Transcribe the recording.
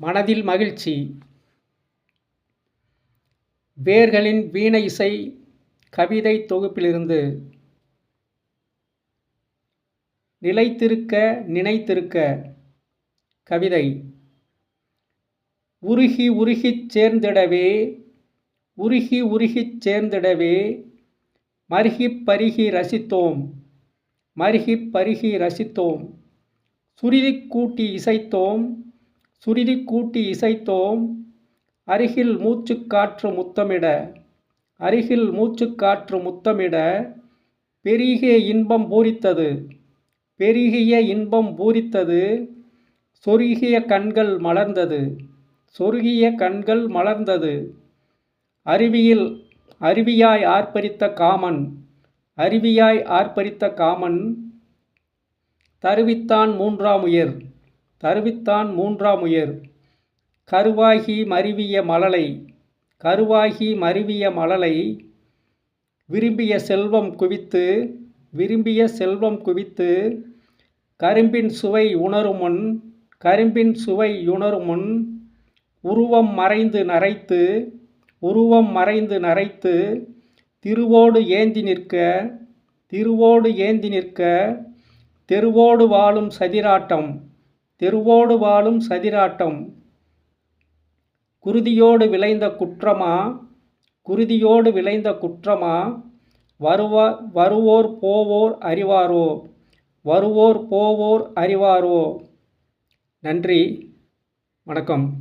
மனதில் மகிழ்ச்சி. வேர்களின் வீண இசை கவிதை தொகுப்பிலிருந்து நிலைத்திருக்க நினைத்திருக்க கவிதை. உருகி உருகிச் சேர்ந்திடவே உருகி உருகிச் சேர்ந்திடவே மருகிப் பருகி ரசித்தோம் மருகிப் பருகி ரசித்தோம் சுருதி கூட்டி இசைத்தோம் சுருதிக் கூட்டி இசைத்தோம். அருகில் மூச்சுக்காற்று முத்தமிட அருகில் மூச்சுக்காற்று முத்தமிட பெருகிய இன்பம் பூரித்தது பெருகிய இன்பம் பூரித்தது சொருகிய கண்கள் மலர்ந்தது சொருகிய கண்கள் மலர்ந்தது. அருவியில் அருவியாய் ஆர்ப்பரித்த காமன் அருவியாய் ஆர்ப்பரித்த காமன் தருவித்தான் மூன்றாம் உயர். தருவித்தான் மூன்றாம் உயர். கருவாகி மருவிய மழலை கருவாகி மருவிய மழலை விரும்பிய செல்வம் குவித்து விரும்பிய செல்வம் குவித்து கரும்பின் சுவை உணருமுன் கரும்பின் சுவை உணருமுன் உருவம் மறைந்து நரைத்து உருவம் மறைந்து நரைத்து திருவோடு ஏந்தி நிற்க திருவோடு ஏந்தி நிற்க தெருவோடு வாழும் சதிராட்டம். தெருவோடு வாழும் சதிராட்டம். குருதியோடு விளைந்த குற்றமா? குருதியோடு விளைந்த குற்றமா? வருவா வருவோர் போவோர் அறிவாரோ? வருவோர் போவோர் அறிவாரோ? நன்றி. வணக்கம்.